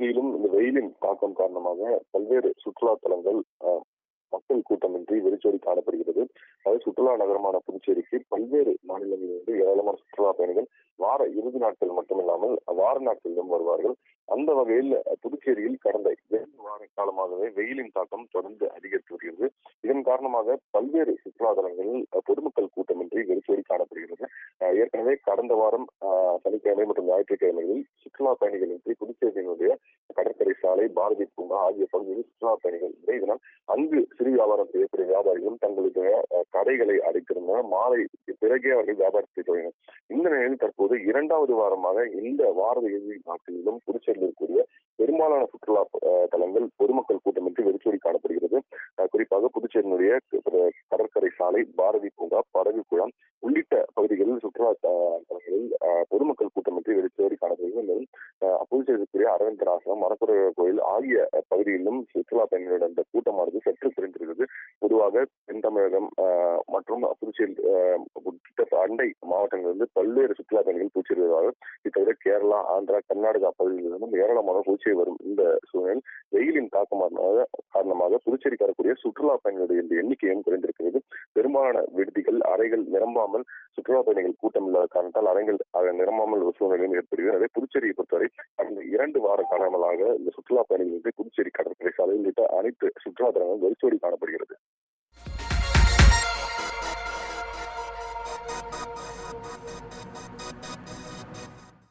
புதுச்சேரியிலும் இந்த வெயிலின் தாக்கம் காரணமாக பல்வேறு சுற்றுலா தலங்கள் மக்கள் கூட்டமின்றி வெறிச்சோடி காணப்படுகிறது. அதாவது சுற்றுலா நகரமான புதுச்சேரிக்கு பல்வேறு மாநிலங்களிலிருந்து ஏராளமான சுற்றுலா பயணிகள் வார இறுதி நாட்கள் மட்டுமில்லாமல் வார நாட்களிலும் வருவார்கள். அந்த வகையில் புதுச்சேரியில் கடந்த இரண்டு வார காலமாகவே வெயிலின் தாக்கம் தொடர்ந்து அதிகரித்து வருகிறது. இதன் காரணமாக பல்வேறு சுற்றுலா தலங்களில் பொதுமக்கள் கூட்டமின்றி வெறிச்சோடி காணப்படுகிறது. ஏற்கனவே கடந்த வாரம் சனிக்கிழமை மற்றும் ஞாயிற்றுக்கிழமைகளில் சுற்றுலா பயணிகளின்றி புதுச்சேரியினுடைய சாலை பாரதி பூங்கா ஆகிய பகுதிகளில் சுற்றுலா பயணிகள் இதனால் அங்கு சிறு வியாபாரம் செய்யக்கூடிய வியாபாரிகளும் தங்களுடைய கடைகளை அடைத்திருந்தனர். மாலை பிறகே அவர்கள் வியாபாரத்தை தொடங்கினர் இந்த நிலையில் தற்போது இரண்டாவது வாரமாக இந்த வார இறுதி நாட்களிலும் புதுச்சேரியில் இருக்கக்கூடிய பெரும்பாலான சுற்றுலா தலங்கள் பொதுமக்கள் கூட்டமின்றி வெறிச்சோடி காணப்படுகிறது. குறிப்பாக புதுச்சேரியினுடைய கடற்கரை சாலை பாரதி பூங்கா படகு குளம் உள்ளிட்ட பகுதிகளில் சுற்றுலா தலங்களில் பொதுமக்கள் கூட்டமின்றி வெறிச்சோடி காணப்படுகிறது மேலும் இருக்கக்கூடிய ஆசிரம் மணக்குறை கோயில் ஆகிய பகுதியிலும் சுற்றுலா பயணிகளிடம் இந்த கூட்டமானது சற்று குறைந்திருக்கிறது. பொதுவாக தென் தமிழகம் மற்றும் புதுச்சேரி கிட்ட அண்டை மாவட்டங்களிலிருந்து பல்வேறு சுற்றுலா பயணிகள் புதுச்சேரி வருவார்கள். இத்தவிர கேரளா ஆந்திரா கர்நாடகா பகுதிகளிலிருந்தும் ஏராளமான புதுச்சேரி வரும் இந்த சூழ்நிலையில். வெயிலின் தாக்கமாக காரணமாக புதுச்சேரி வரக்கூடிய சுற்றுலா பயணிகளுடைய எண்ணிக்கையும் குறைந்திருக்கிறது. பெரும்பாலான விடுதிகள் அறைகள் நிரம்பாமல் சுற்றுலா பயணிகள் கூட்டம் இல்லாத காரணத்தால் அறைகள் அதை நிரம்பாமல் ஒரு சூழ்நிலையும் ஏற்படுகிறது. எனவே புதுச்சேரியை பொறுத்தவரை கடந்த இரண்டு வார காலங்களாக இந்த சுற்றுலா பயணிகளுக்கு புதுச்சேரி கடற்கரை சாலை உள்ளிட்ட அனைத்து சுற்றுலா தலங்களும் வெறிச்சோடி காணப்படுகிறது.